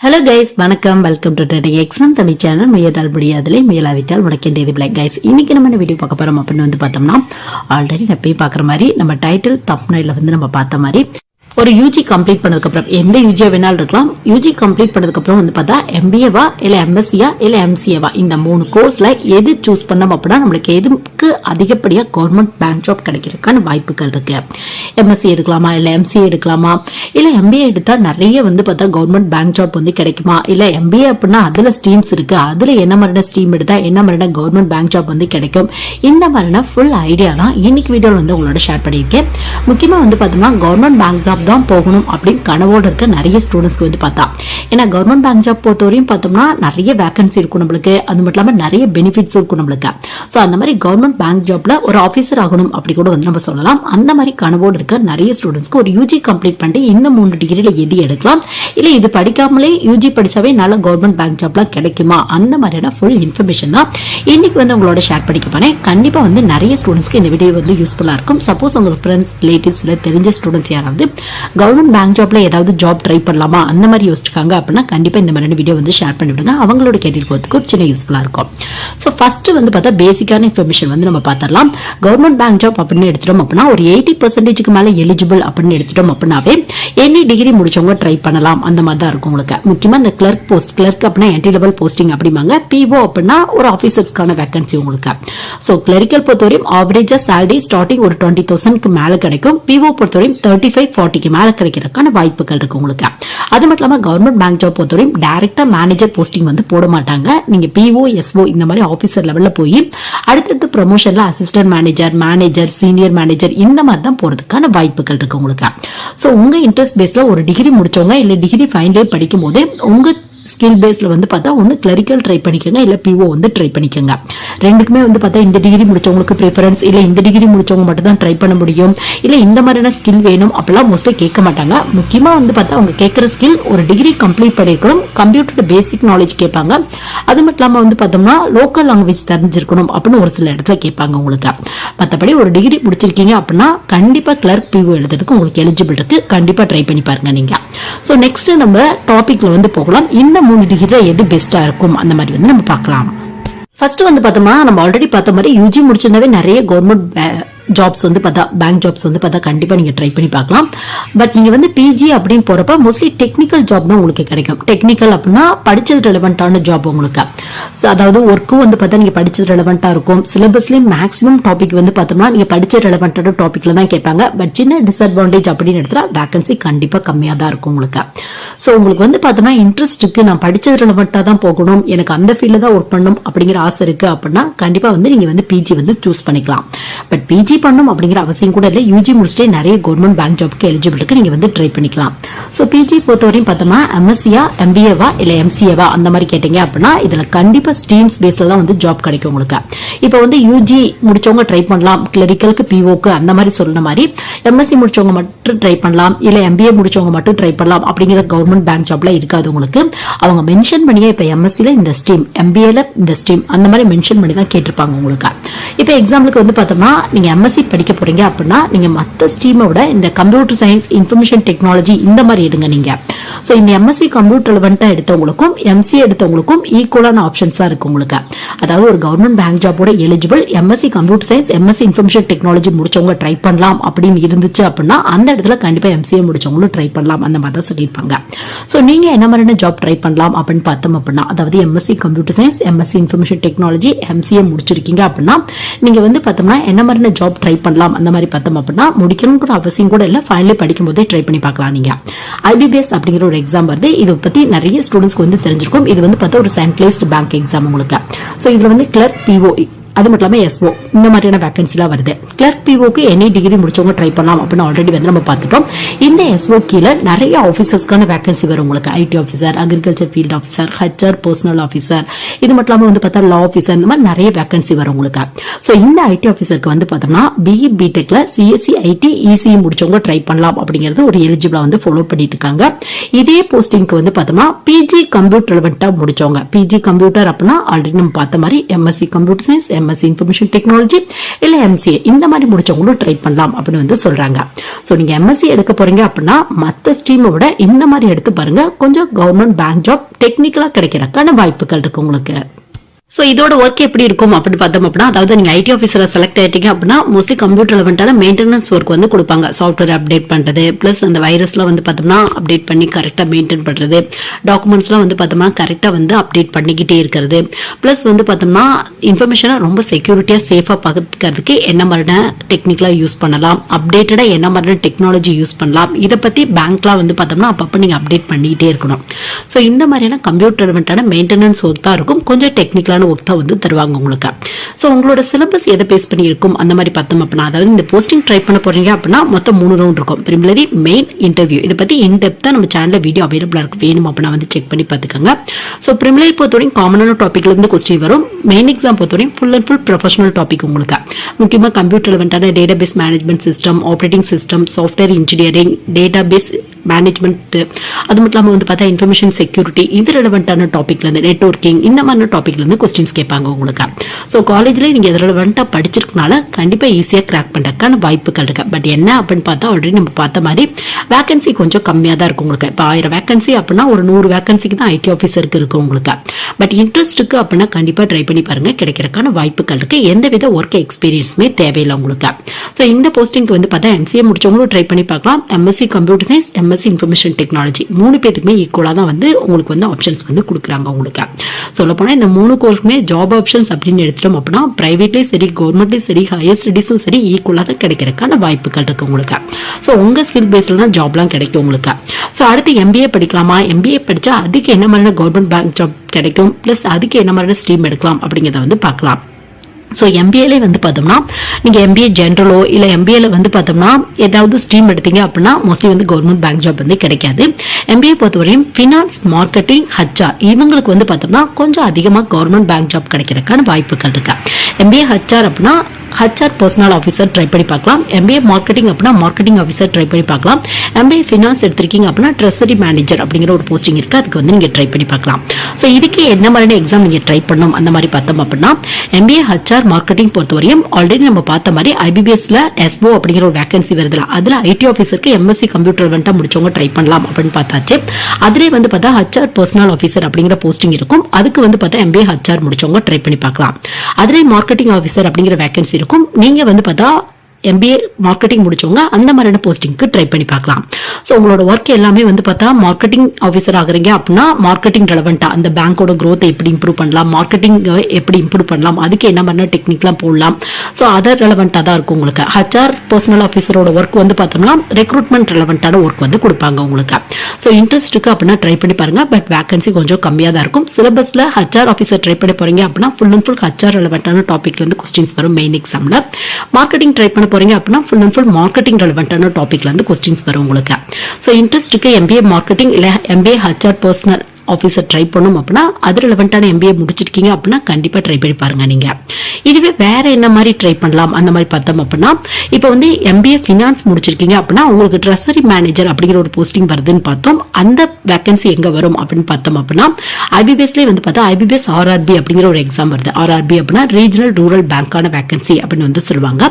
Hello guys வணக்கம். Welcome to trending exam Tamil channel முயலால் முடியாதலே முயலாவிட்டால் முடக்கின்றது பிளாக் கைஸ் இன்னைக்கு நம்ம என்ன வீடியோ பார்க்க போறோம் அப்படின்னு வந்து பார்த்தோம்னா ஆல்ரெடி நான் போய் பார்க்குற மாதிரி நம்ம டைட்டில் தப்னைல வந்து நம்ம பார்த்த மாதிரி ஒரு யூஜி கம்ப்ளீட் பண்ணதுக்கப்புறம் எந்த யூஜியா வேணாலும் இருக்கலாம். யூஜி கம்ப்ளீட் பண்ணதுக்கப்புறம் வந்து பார்த்தா எம்பிஏவா இல்லை எம்எஸ்சியா இல்லை எம்சிஏவா இந்த மூணு கோர்ஸில் எது சூஸ் பண்ணோம் அப்படின்னா நம்மளுக்கு எதுக்கு அதிகப்படியாக கவர்மெண்ட் பேங்க் ஜாப் கிடைக்கிறதுக்கான வாய்ப்புகள் இருக்கு. எம்எஸ்சி எடுக்கலாமா இல்லை எம்சிஏ எடுக்கலாமா? இல்லை எம்பிஏ எடுத்தால் நிறைய வந்து பார்த்தா கவர்மெண்ட் பேங்க் ஜாப் வந்து கிடைக்குமா? இல்லை எம்பிஏ அப்படின்னா அதில் ஸ்ட்ரீம்ஸ் இருக்கு. அதில் என்ன மாதிரியான ஸ்ட்ரீம் எடுத்தால் என்ன மாதிரியான கவர்மெண்ட் பேங்க் ஜாப் வந்து கிடைக்கும்? இந்த மாதிரியான ஃபுல் ஐடியா தான் இன்னைக்கு வீடியோவில் வந்து உங்களோட ஷேர் பண்ணியிருக்கேன். முக்கியமாக வந்து பார்த்தோம்னா கவர்மெண்ட் பேங்க் ஜாப் தான் போகணும் அப்படின்னு கனவோடு இருக்க நிறைய ஸ்டூடெண்ட்ஸ்க்கு வந்து பார்த்தா. ஏன்னா கவர்மெண்ட் பேங்க் ஜாப் பொறுத்தவரையும் பார்த்தோம்னா நிறைய வேகன்சி இருக்கும் நம்மளுக்கு. அது மட்டும் இல்லாமல் நிறைய பெனிஃபிட்ஸ் இருக்கும் நம்மளுக்கு. ஸோ அந்த மாதிரி கவர்மெண்ட் பேங்க் ஜாப்ல ஒரு ஆஃபீஸர் ஆகணும் அப்படி கூட வந்து நம்ம சொல்லலாம். அந்த மாதிரி கனவோடு இருக்க நிறைய ஸ்டூடெண்ட்ஸ்க்கு ஒரு யூஜி கம்ப்ளீட் பண்ணிட்டு இந்த மூணு டிகிரியில் எது எடுக்கலாம். இல்லை இது படிக்காமலே யூஜி படிச்சாவே நல்ல கவர்மெண்ட் பேங்க் ஜாப்லாம் கிடைக்குமா? அந்த மாதிரியான ஃபுல் இன்ஃபர்மேஷன் தான் இன்னைக்கு வந்து உங்களோட ஷேர் பண்ணிக்க போனேன் கண்டிப்பாக வந்து நிறைய ஸ்டூடெண்ட்ஸ்க்கு இந்த வீடியோ வந்து யூஸ்ஃபுல்லாக இருக்கும். சப்போஸ் உங்கள் ஃப்ரெண்ட்ஸ் ரிலேட்டிவ்ஸில் தெரிஞ்ச ஸ்டூடெண்ட்ஸ் யாராவது கவர்மெண்ட் பேங்க் ஜாப்ல ஏதாவது ஜாப் ட்ரை பண்ணலாமா? அந்த மாதிரி யோசிச்சிருக்காங்க. அப்படின்னா கண்டிப்பாக இந்த மாதிரி வீடியோ வந்து ஷேர் பண்ணி விடுங்க அவங்களோட கேரியர் கோத்துக்கு ஒரு சின்ன யூஸ்ஃபுல்லாக இருக்கும். ஸோ ஃபர்ஸ்ட் வந்து பார்த்தா பேசிக்கான இன்ஃபர்மேஷன் வந்து நம்ம பார்த்தரலாம் கவர்மெண்ட் பேங்க் ஜாப் அப்படின்னு எடுத்துட்டோம் அப்படின்னா ஒரு எயிட்டி பர்சன்டேஜ்க்கு மேலே எலிஜிபிள் அப்படின்னு எடுத்துட்டோம் அப்படின்னாவே எனி டிகிரி முடிச்சவங்க ட்ரை பண்ணலாம். அந்த மாதிரி தான் இருக்கும் உங்களுக்கு. முக்கியமாக இந்த கிளர்க் போஸ்ட் கிளர்க் அப்படின்னா என்ட்ரி லெவல் போஸ்டிங் அப்படிம்பாங்க பிஓ அப்படின்னா ஒரு ஆஃபீஸர்ஸ்க்கான வேகன்சி உங்களுக்கு. ஸோ கிளரிக்கல் பொறுத்தவரையும் ஆவரேஜா சேலரி ஸ்டார்டிங் ஒரு டுவெண்ட்டி தௌசண்ட்க்கு மேலே கிடைக்கும். பிஓ பொறுத்தவரையும் தேர்ட்டி ஃபைவ் ஃபார்ட்டி ஃபார்ட்டிக்கு மேலே கிடைக்கிறதுக்கான வாய்ப்புகள் இருக்கு உங்களுக்கு. அது மட்டும் இல்லாமல் கவர்மெண்ட் பேங்க் ஜாப் பொறுத்தவரையும் டேரக்டா மேனேஜர் போஸ்டிங் வந்து போட மாட்டாங்க. நீங்க பிஓ எஸ்ஓ இந்த மாதிரி ஆஃபீஸர் லெவலில் போய் அடுத்தடுத்து ப்ரொமோஷன்ல assistant manager manager senior manager இந்த மாதிரி தான் போறதுக்கான வாய்ப்புகள் இருக்கு உங்களுக்கு. ஸோ உங்க இன்ட்ரெஸ்ட் பேஸ்ல ஒரு டிகிரி முடிச்சவங்க இல்லை டிகிரி ஃபைனல் இயர் படிக்கும் போது உங்க ஸ்கில் பேஸில் வந்து பார்த்தா ஒன்று கிளரிக்கல் ட்ரை பண்ணிக்கோங்க இல்லை பிஓ வந்து ட்ரை பண்ணிக்கோங்க. ரெண்டுக்குமே வந்து பார்த்தா இந்த டிகிரி முடிச்சவங்களுக்கு ப்ரிஃபரன்ஸ் இல்லை இந்த டிகிரி முடிச்சவங்க மட்டும் தான் ட்ரை பண்ண முடியும் இல்லை இந்த மாதிரியான ஸ்கில் வேணும் அப்படிலாம் மோஸ்ட்லி கேட்க மாட்டாங்க. முக்கியமாக வந்து பார்த்தா அவங்க கேட்குற ஸ்கில் ஒரு டிகிரி கம்ப்ளீட் பண்ணியிருக்கணும் கம்ப்யூட்டர் பேசிக் நாலேஜ் கேட்பாங்க. அது மட்டும் இல்லாமல் வந்து பார்த்தோம்னா லோக்கல் லாங்குவேஜ் தெரிஞ்சிருக்கணும் அப்படின்னு ஒரு சில இடத்துல கேட்பாங்க உங்களுக்கு. மற்றபடி ஒரு டிகிரி முடிச்சிருக்கீங்க அப்படின்னா கண்டிப்பாக கிளர்க் பிஓ எழுதுறதுக்கு உங்களுக்கு எலிஜிபிள் இருக்குது கண்டிப்பாக ட்ரை பண்ணி பாருங்க நீங்க. ஸோ நெக்ஸ்ட் நம்ம டாபிக்ல வந்து போகலாம். இந்த மூணு டிகிரில எது பெஸ்டா இருக்கும்? அந்த மாதிரி வந்து நம்ம பார்க்கலாம். ஃபர்ஸ்ட் வந்து பார்த்தோம்னா நம்ம ஆல்ரெடி பார்த்த மாதிரி யூஜி முடிச்சிருந்தாவே நிறைய கவர்மெண்ட் ஜாப்ஸ் வந்து பார்த்தா பேங்க் ஜாப்ஸ் வந்து பார்த்தா கண்டிப்பாக நீங்கள் ட்ரை பண்ணி பார்க்கலாம். பட் நீங்கள் வந்து பிஜி அப்படின்னு போகிறப்ப மோஸ்ட்லி டெக்னிக்கல் ஜாப் தான் உங்களுக்கு கிடைக்கும். டெக்னிக்கல் அப்படின்னா படிச்சது ரெலவெண்ட்டான ஜாப் உங்களுக்கு. ஸோ அதாவது ஒர்க்கும் வந்து பார்த்தா நீங்க படிச்சது ரெலவெண்ட்டாக இருக்கும். சிலபஸ்லேயும் மேக்ஸிமம் டாபிக் வந்து பார்த்தோம்னா நீங்க படித்த ரெலவெண்ட்டான டாப்பிக்கில் தான் கேட்பாங்க. பட் சின்ன டிஸ்அட்வான்டேஜ் அப்படின்னு எடுத்தால் வேகன்சி கண்டிப்பாக கம்மியாக தான் இருக்கும் உங்களுக்கு. ஸோ உங்களுக்கு வந்து பார்த்தோம்னா இன்ட்ரெஸ்ட் இருக்கு நான் படிச்சது ரெலவெண்ட்டாக தான் போகணும். எனக்கு அந்த ஃபீல்டில் தான் ஒர்க் பண்ணணும் அப்படிங்கிற ஆசை இருக்கு அப்படின்னா கண்டிப்பாக வந்து நீங்க வந்து பிஜி வந்து சூஸ் பண்ணிக்கலாம். பட் பிஜி பண்ணணும் அப்படிங்கிற அவசியம் கூட இல்லை. யூஜி முடிச்சுட்டே நிறைய கவர்மெண்ட் பேங்க் ஜாப்க்கு எலிஜிபிள் இருக்கு. நீங்க வந்து ட்ரை பண்ணிக்கலாம். ஸோ பிஜி பொறுத்தவரையும் பார்த்தோம்னா எம்எஸ்சியா எம்பிஏவா இல்ல எம்சிஏவா அந்த மாதிரி கேட்டீங்க அப்படின்னா இதுல கண்டிப்பா ஸ்ட்ரீம்ஸ் பேஸ்ல தான் வந்து ஜாப் கிடைக்கும் உங்களுக்கு. இப்போ வந்து யூஜி முடிச்சவங்க ட்ரை பண்ணலாம். கிளரிக்கலுக்கு பிஓக்கு அந்த மாதிரி சொன்ன மாதிரி எம்எஸ்சி முடிச்சவங்க மட்டும் ட்ரை பண்ணலாம். இல்ல எம்பிஏ முடிச்சவங்க மட்டும் ட்ரை பண்ணலாம் அப்படிங்கிற கவர்மெண்ட் பேங்க் ஜாப்ல இருக்காது உங்களுக்கு. அவங்க மென்ஷன் பண்ணியே இப்போ எம்எஸ்சில இந்த ஸ்ட்ரீம் எம்பிஏல இந்த ஸ்ட்ரீம் அந்த மாதிரி மென்ஷன் பண்ணி தான் கேட்டிருப்பாங்க உங்களுக்கு. இப்போ எக்ஸாம்பிளுக்கு வந்து பார்த்தோம்னா நீங்க எம்எஸ்சி படிக்க போறீங்க அப்படின்னா நீங்க மற்ற ஸ்ட்ரீமை விட இந்த கம்ப்யூட்டர் சயின்ஸ் இன்ஃபர்மேஷன் டெக்னாலஜி இந்த மாதிரி எடுங்க நீங்க. ஸோ இந்த எம்எஸ்சி கம்ப்யூட்டர் ரெலவெண்டா எடுத்தவங்களுக்கும் எம்சி எடுத்தவங்களுக்கும் ஈக்குவலான ஆப்ஷன்ஸ் தான் இருக்கு உங்களுக்கு. அதாவது ஒரு government bank ஜாபோட eligible MSc computer science MSc information technology முடிச்சவங்க ட்ரை பண்ணலாம் அப்படின்னு இருந்துச்சு அப்படின்னா அந்த இடத்துல கண்டிப்பா எம்சிஏ முடிச்சவங்களும் ட்ரை பண்ணலாம். அந்த மாதிரி தான் சொல்லியிருப்பாங்க. ஸோ நீங்க என்ன மாதிரியான ஜாப் ட்ரை பண்ணலாம் அப்படின்னு பார்த்தோம் அப்படின்னா அதாவது MSc computer science MSc information technology MCA முடிச்சிருக்கீங்க அப்படின்னா நீங்க வந்து பார்த்தோம்னா என்ன மாதிரியான ஜாப் ட்ரை பண்ணலாம் அந்த மாதிரி பார்த்தோம் அப்படின்னா முடிக்கணும்னு கூட அவசியம் கூட இல்லை. ஃபைனலி படிக்கும் போதே ட்ரை பண்ணி பார்க்கலாம் நீங்க. ஐபிபிஎஸ் அப்படிங்கிற ஒரு எக்ஸாம் வருது. இதை பத்தி நிறைய ஸ்டூடெண்ட்ஸ்க்கு வந்து தெரிஞ்சிருக்கும். இது வந்து பார்த்தா ஒரு சென்ட்ரலைஸ்ட் பேங்க் எக்ஸாம் உங்களுக்கு. ஸோ இதுல வந்து கிளர்க் பிஓ அது மட்டும் இல்லாமல் எஸ்ஓ இந்த மாதிரியான வேகன்சிலாம் வருது. கிளர்க் பிஓக்கு எனி டிகிரி முடிச்சவங்க ட்ரை பண்ணலாம் அப்படின்னு ஆல்ரெடி வந்து நம்ம பார்த்துட்டோம். இந்த எஸ்ஓ கீழே நிறைய ஆஃபீஸர்ஸ்க்கான வேகன்சி வரும் உங்களுக்கு. IT officer agriculture field officer HR personnel officer இது மட்டும் இல்லாமல் வந்து பார்த்தா லா ஆஃபீஸர் இந்த மாதிரி நிறைய வேகன்சி வரும் உங்களுக்கு. ஸோ இந்த ஐடி ஆஃபீஸருக்கு வந்து பார்த்தோம்னா பிஇ பிடெக்ல சிஎஸ்சி ஐடி இசிஇ முடிச்சவங்க ட்ரை பண்ணலாம் அப்படிங்கிறது ஒரு எலிஜிபிளா வந்து ஃபாலோ பண்ணிட்டு இருக்காங்க. இதே போஸ்டிங்க்கு வந்து பார்த்தோம்னா பிஜி கம்ப்யூட்டர் ரெலவெண்டா முடிச்சவங்க. பிஜி கம்ப்யூட்டர் அப்படின்னா ஆல்ரெடி நம்ம பார்த்த மாதிரி MSc computer science MSc information technology இல்ல எம்சிஏ இந்த மாதிரி முடிச்சவங்களும் ட்ரை பண்ணலாம் அப்படின்னு வந்து சொல்றாங்க. ஸோ நீங்க எம்எஸ்சி எடுக்க போறீங்க அப்படின்னா மற்ற ஸ்ட்ரீமை விட இந்த மாதிரி எடுத்து பாருங்க. கொஞ்சம் கவர்மெண்ட் பேங்க் ஜாப் டெக்னிக்கலா கிடைக்கிறக்கான வாய்ப்புகள் இருக்கு உங்களுக்கு. ஸோ இதோட ஒர்க் எப்படி இருக்கும் அப்படின்னு பார்த்தோம் அப்படின்னா அதாவது நீங்கள் ஐடி ஆஃபீஸரை செலக்ட் ஆகிட்டீங்க அப்படின்னா மோஸ்ட்லி கம்ப்யூட்டர் ரெலவெண்டான மெயின்டெனன்ஸ் ஒர்க் வந்து கொடுப்பாங்க. சாஃப்ட்வேர் அப்டேட் பண்ணுறது ப்ளஸ் அந்த வைரஸ்லாம் வந்து பார்த்தோம்னா அப்டேட் பண்ணி கரெக்டாக மெயின்டைன் பண்ணுறது டாக்குமெண்ட்ஸ்லாம் வந்து பார்த்தோம்னா கரெக்டாக வந்து அப்டேட் பண்ணிக்கிட்டே இருக்கிறது. ப்ளஸ் வந்து பார்த்தோம்னா இன்ஃபர்மேஷனை ரொம்ப செக்யூரிட்டியாக சேஃபாக பார்க்கறதுக்கு என்ன மாதிரியான டெக்னிக்கலாக யூஸ் பண்ணலாம்? அப்டேட்டடாக என்ன மாதிரியான டெக்னாலஜி யூஸ் பண்ணலாம்? இதை பற்றி பேங்க்லாம் வந்து பார்த்தோம்னா அப்பப்போ நீங்கள் அப்டேட் பண்ணிக்கிட்டே இருக்கணும். ஸோ இந்த மாதிரியான கம்ப்யூட்டர் ரெலவெண்டான மெயின்டெனன்ஸ் ஒர்க் தான் இருக்கும். கொஞ்சம் டெக்னிக்கலாக டெக்னிக்கலான ஒர்க் தான் வந்து தருவாங்க உங்களுக்கு. ஸோ உங்களோட சிலபஸ் எதை பேஸ் பண்ணியிருக்கும்? அந்த மாதிரி பார்த்தோம் அப்படின்னா அதாவது இந்த போஸ்டிங் ட்ரை பண்ண போறீங்க அப்படின்னா மொத்தம் மூணு ரவுண்ட் இருக்கும். பிரிமிலரி மெயின் இன்டர்வியூ இதை பத்தி இன் நம்ம சேனலில் வீடியோ அவைலபிளாக இருக்கு. வேணும் அப்படின்னா வந்து செக் பண்ணி பார்த்துக்கோங்க. ஸோ பிரிமிலரி பொறுத்தவரைக்கும் காமனான டாப்பிக்லேருந்து இருந்து கொஸ்டின் வரும். மெயின் எக்ஸாம் பொறுத்தவரையும் full and full professional topic உங்களுக்கு. முக்கியமாக computer லெவன்ட்டான database management system operating system software engineering database management அது மட்டும் இல்லாமல் வந்து பார்த்தா இன்ஃபர்மேஷன் செக்யூரிட்டி இது ரெலவெண்டான டாப்பிக்லேருந்து இருந்து நெட்ஒர்க்கிங் இந்த மாதிரி டாப்பிக்லேருந்து கொஸ்டின்ஸ் கேட்பாங்க உங்களுக்கு. ஸோ காலேஜ்ல நீங்க இது வந்துட்டு படிச்சிருக்கனால கண்டிப்பா ஈஸியா கிராக் பண்ணுறதுக்கான வாய்ப்புகள் இருக்கு. பட் என்ன அப்படின்னு பார்த்தா ஆல்ரெடி நம்ம பார்த்த மாதிரி வேகன்சி கொஞ்சம் கம்மியா தான் இருக்கும் உங்களுக்கு. இப்போ ஆயிரம் வேகன்சி அப்படின்னா ஒரு நூறு வேகன்சிக்கு தான் ஐடி ஆஃபீஸருக்கு இருக்கு உங்களுக்கு. பட் இன்ட்ரெஸ்ட்டுக்கு அப்படின்னா கண்டிப்பா ட்ரை பண்ணி பாருங்க. கிடைக்கிறதுக்கான வாய்ப்புகள் இருக்கு. எந்தவித ஒர்க் எக்ஸ்பீரியன்ஸுமே தேவையில்லை உங்களுக்கு. ஸோ இந்த போஸ்டிங்க்கு வந்து பார்த்தா எம்சிஏ முடிச்சவங்களும் ட்ரை பண்ணி பார்க்கலாம். MSc computer science MSc information technology மூணு பேத்துக்குமே ஈக்குவலாக தான் வந்து உங்களுக்கு வந்து ஆப்ஷன்ஸ் வந்து கொடுக்குறாங்க உங்களுக்கு. சொல்ல போனால் இந்த மூணு கோர்ஸ் கோர்ஸுமே ஜாப் ஆப்ஷன்ஸ் அப்படின்னு எடுத்துட்டோம் அப்படின்னா ப்ரைவேட்லேயும் சரி கவர்மெண்ட்லேயும் சரி ஹையர் ஸ்டடீஸும் சரி ஈக்குவலாக தான் கிடைக்கிறதுக்கான வாய்ப்புகள் இருக்கு உங்களுக்கு. ஸோ உங்கள் ஸ்கில் பேஸில் தான் ஜாப்லாம் கிடைக்கும் உங்களுக்கு. ஸோ அடுத்து எம்பிஏ படிக்கலாமா? எம்பிஏ படித்தா அதுக்கு என்ன மாதிரியான கவர்மெண்ட் பேங்க் ஜாப் கிடைக்கும்? ப்ளஸ் அதுக்கு என்ன மாதிரியான ஸ்ட்ரீம் எடுக்கலாம் அப்படிங்கிறத வந்து பார்க்கலாம். ஸோ எம்பிஏலே வந்து பார்த்தோம்னா நீங்கள் எம்பிஏ ஜென்ரலோ இல்லை எம்பிஏல வந்து பார்த்தோம்னா ஏதாவது ஸ்ட்ரீம் எடுத்தீங்க அப்படின்னா மோஸ்ட்லி வந்து கவர்மெண்ட் பேங்க் ஜாப் வந்து கிடைக்காது. எம்பிஏ பொறுத்தவரையும் ஃபினான்ஸ் மார்க்கெட்டிங் ஹச்ஆர் இவங்களுக்கு வந்து பார்த்தோம்னா கொஞ்சம் அதிகமாக கவர்மெண்ட் பேங்க் ஜாப் கிடைக்கிறதுக்கான வாய்ப்புகள் இருக்கு? எம்பிஏ ஹச்ஆர் அப்படின்னா ஹச்ஆர் பர்சனல் ஆஃபீஸர் ட்ரை பண்ணி பார்க்கலாம். எம்பிஏ மார்க்கெட்டிங் அப்படின்னா மார்க்கெட்டிங் ஆஃபீஸர் ட்ரை பண்ணி பார்க்கலாம். எம்பிஏ ஃபினான்ஸ் எடுத்திருக்கீங்க அப்படின்னா ட்ரெஸரி மேனேஜர் அப்படிங்கிற ஒரு போஸ்டிங் இருக்கு. அதுக்கு வந்து நீங்க ட்ரை பண்ணி பார்க்கலாம். ஸோ இதுக்கு என்ன மாதிரியான எக்ஸாம் நீங்க ட்ரை பண்ணணும்? அந்த மாதிரி பார்த்தோம் அப்படின்னா எம்பிஏ ஹச்ஆர் மார்க்கெட்டிங் பொறுத்தவரையும் ஆல்ரெடி நம்ம பார்த்த மாதிரி ஐபிபிஎஸ்ல எஸ்ஓ அப்படிங்கிற ஒரு வேகன்சி வருதுல. அதுல ஐடி ஆஃபீஸருக்கு எம்எஸ்சி கம்ப்யூட்டர் வந்துட்டு முடிச்சவங்க ட்ரை பண்ணலாம் அப்படின்னு பார்த்தாச்சு. அதிலே வந்து பார்த்தா ஹச்ஆர் பர்சனல் ஆஃபீஸர் அப்படிங்கிற போஸ்டிங் இருக்கும். அதுக்கு வந்து பார்த்தா எம்பிஏ ஹச்ஆர் முடிச்சவங்க ட்ரை பண்ணி பார்க்கலாம். அதிலே மார்க்கெட்டிங் ஆஃபீஸர் அப்படிங்கிற வேகன்சி இருக்கும். நீங்க வந்து பார்த்தா எம்பிஏ மார்க்கெட்டிங் முடிச்சவங்க அந்த மாதிரியான போஸ்டிங்க்கு ட்ரை பண்ணி பார்க்கலாம். ஸோ உங்களோட ஒர்க் எல்லாமே வந்து பார்த்தா மார்க்கெட்டிங் ஆஃபீஸர் ஆகுறீங்க அப்படின்னா மார்க்கெட்டிங் ரெலவெண்ட்டாக அந்த பேங்க்கோட க்ரோத்தை எப்படி இம்ப்ரூவ் பண்ணலாம்? மார்க்கெட்டிங் எப்படி இம்ப்ரூவ் பண்ணலாம்? அதுக்கு என்ன மாதிரி டெக்னிக்லாம் போடலாம்? ஸோ அதர் ரெலவெண்ட்டாக தான் இருக்கும் உங்களுக்கு. ஹச்ஆர் பர்சனல் ஆஃபீஸரோட ஒர்க் வந்து பார்த்தோம்னா ரெக்ரூட்மெண்ட் ரெலவெண்ட்டான ஒர்க் வந்து கொடுப்பாங்க உங்களுக்கு. ஸோ இன்ட்ரெஸ்ட் இருக்கு அப்படின்னா ட்ரை பண்ணி பாருங்க. பட் வேகன்சி கொஞ்சம் கம்மியாக தான் இருக்கும். சிலபஸில் ஹச்ஆர் ஆஃபீஸர் ட்ரை பண்ணி போறீங்க அப்படின்னா ஃபுல் அண்ட் ஃபுல் ஹச்ஆர் ரெலவெண்ட்டான டாப்பிக்லேருந்து கொஸ்டின்ஸ் வரும் மெயின் எக்ஸாம்ல மார்க்கெட்டிங் ட்ரை பண்ண போறீங்க அப்படின்னா ஃபுல் அண்ட் ஃபுல் மார்க்கெட்டிங் ரெலவெண்ட்டான டாபிக்ல இருந்து கொஸ்டின்ஸ் வரும் உங்களுக்கு. ஸோ இன்ட்ரெஸ்ட் இருக்கு எம்பிஏ மார்க்கெட்டிங் இல்லை MBA HR personal officer try பண்ணும் அப்படின்னா அது ரிலவெண்ட்டான எம்பிஏ முடிச்சிருக்கீங்க அப்படின்னா கண்டிப்பாக ட்ரை பண்ணி பாருங்க நீங்கள் இதுவே வேற என்ன மாதிரி ட்ரை பண்ணலாம் அந்த மாதிரி பார்த்தோம் அப்படின்னா இப்போ வந்து எம்பிஏ ஃபினான்ஸ் முடிச்சிருக்கீங்க அப்படின்னா உங்களுக்கு ட்ரெஸரி மேனேஜர் அப்படிங்கிற ஒரு போஸ்டிங் வருதுன்னு பார்த்தோம். அந்த வேகன்சி எங்கே வரும் அப்படின்னு பார்த்தோம் அப்படின்னா ஐபிபிஎஸ்லேயே வந்து பார்த்தா ஐபிபிஎஸ் ஆர்ஆர்பி அப்படிங்கிற ஒரு எக்ஸாம் வருது. ஆர்ஆர்பி அப்படின்னா ரீஜனல் ரூரல் பேங்க்கான வேகன்சி அப்படின்னு வந்து சொல்லுவாங்க.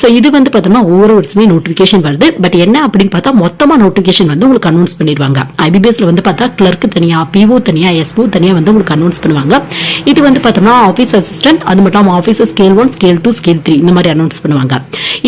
ஸோ இது வந்து பார்த்தோம்னா ஒவ்வொரு வருஷமே நோட்டிஃபிகேஷன் வருது. பட் என்ன அப்படின்னு பார்த்தா மொத்தமாக நோட்டிஃபிகேஷன் வந்து உங்களுக்கு அனௌன்ஸ் பண்ணிடுவாங்க. ஐபிபிஎஸ்ல வந்து பார்த்தா கிளர்க்கு தனியா பிஓ தனியாக எஸ்ஓ தனியாக வந்து உங்களுக்கு அனௌன்ஸ் பண்ணுவாங்க. இது வந்து பார்த்தோம்னா ஆஃபீஸ் அசிஸ்டன்ட் அது மட்டும் இல்லாமல் officer scale one scale two scale three இந்த மாதிரி அனௌன்ஸ் பண்ணுவாங்க.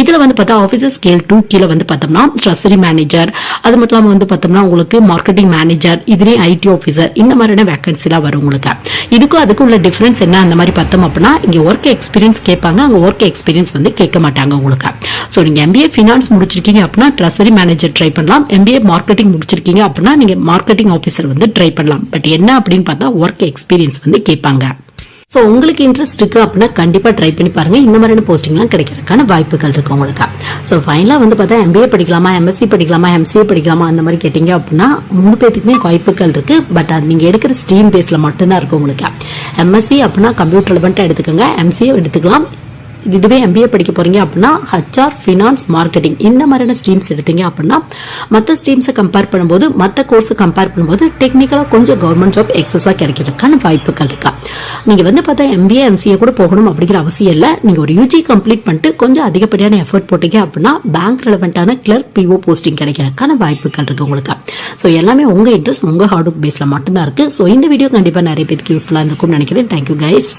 இதில் வந்து பார்த்தா ஆஃபீஸர் ஸ்கேல் டூ கீழே வந்து பார்த்தோம்னா ட்ரெஸரி மேனேஜர் அது மட்டும் இல்லாமல் வந்து பார்த்தோம்னா உங்களுக்கு மார்க்கெட்டிங் மேனேஜர் இதுலேயே ஐடி ஆஃபீஸர் இந்த மாதிரியான வேகன்சிலாம் வரும் உங்களுக்கு. இதுக்கும் அதுக்கும் உள்ள டிஃபரன்ஸ் என்ன? அந்த மாதிரி பார்த்தோம் அப்படின்னா இங்கே ஒர்க் எக்ஸ்பீரியன்ஸ் கேட்பாங்க. அங்கே ஒர்க் எக்ஸ்பீரியன்ஸ் வந்து கேட்க மாட்டாங்க உங்களுக்கு. ஸோ நீங்கள் எம்பிஏ ஃபினான்ஸ் முடிச்சிருக்கீங்க அப்படின்னா ட்ரெஸரி மேனேஜர் ட்ரை பண்ணலாம். எம்பிஏ மார்க்கெட்டிங் முடிச்சிருக்கீங்க அப்படின்னா நீங்கள் மார்க்கெட்டிங் ஆஃபீஸர் வந்து ட்ரை பண்ணலாம். பட் என்ன அப்படின்னு பார்த்தா ஒர்க் எக்ஸ்பீரியன்ஸ் வந்து கேட்பாங்க. ஸோ உங்களுக்கு இன்ட்ரெஸ்ட் இருக்கு அப்படின்னா கண்டிப்பாக ட்ரை பண்ணி பாருங்க. இந்த மாதிரியான போஸ்டிங்லாம் கிடைக்கிறதுக்கான வாய்ப்புகள் இருக்கு உங்களுக்கு. ஸோ ஃபைனலாக வந்து பார்த்தா எம்பிஏ படிக்கலாமா எம்எஸ்சி படிக்கலாமா எம்சிஏ படிக்கலாமா அந்த மாதிரி கேட்டிங்க அப்படின்னா மூணு பேத்துக்குமே வாய்ப்புகள் இருக்கு. பட் அது நீங்கள் எடுக்கிற ஸ்ட்ரீம் பேஸில் மட்டும்தான் இருக்கு உங்களுக்கு. எம்எஸ்சி அப்படின்னா கம்ப்யூட்டர் ரிலவெண்ட்டாக எடுத்துக்கோங்க. எம்சிஏ எடுத்துக்கலாம். இதுவே எம்பிஏ படிக்க போறீங்க அப்படின்னா ஹச்ஆர் ஃபினான்ஸ் மார்க்கெட்டிங் இந்த மாதிரியான ஸ்ட்ரீம்ஸ் எடுத்தீங்க அப்படின்னா மற்ற ஸ்ட்ரீம்ஸை கம்பேர் பண்ணும்போது மற்ற கோர்ஸை கம்பேர் பண்ணும்போது டெக்னிக்கலாக கொஞ்சம் கவர்மெண்ட் ஜாப் எக்ஸஸாக கிடைக்கிறதுக்கான வாய்ப்புகள் இருக்கா? நீங்கள் வந்து பார்த்தா எம்பிஏ எம்சிஏ கூட போகணும் அப்படிங்கிற அவசியம் இல்லை. நீங்கள் ஒரு யூஜி கம்ப்ளீட் பண்ணிட்டு கொஞ்சம் அதிகப்படியான எஃபர்ட் போட்டீங்க அப்படின்னா பேங்க் ரெலவெண்டான கிளர்க் பிஓ போஸ்டிங் கிடைக்கிறதுக்கான வாய்ப்புகள் இருக்கு உங்களுக்கு. ஸோ எல்லாமே உங்கள் இன்ட்ரெஸ்ட் உங்கள் ஹார்ட் ஒர்க் பேஸில் மட்டும்தான் இருக்குது ஸோ இந்த வீடியோ கண்டிப்பாக நிறைய பேருக்கு யூஸ்ஃபுல்லாக இருக்கும்னு நினைக்கிறேன். Thank you guys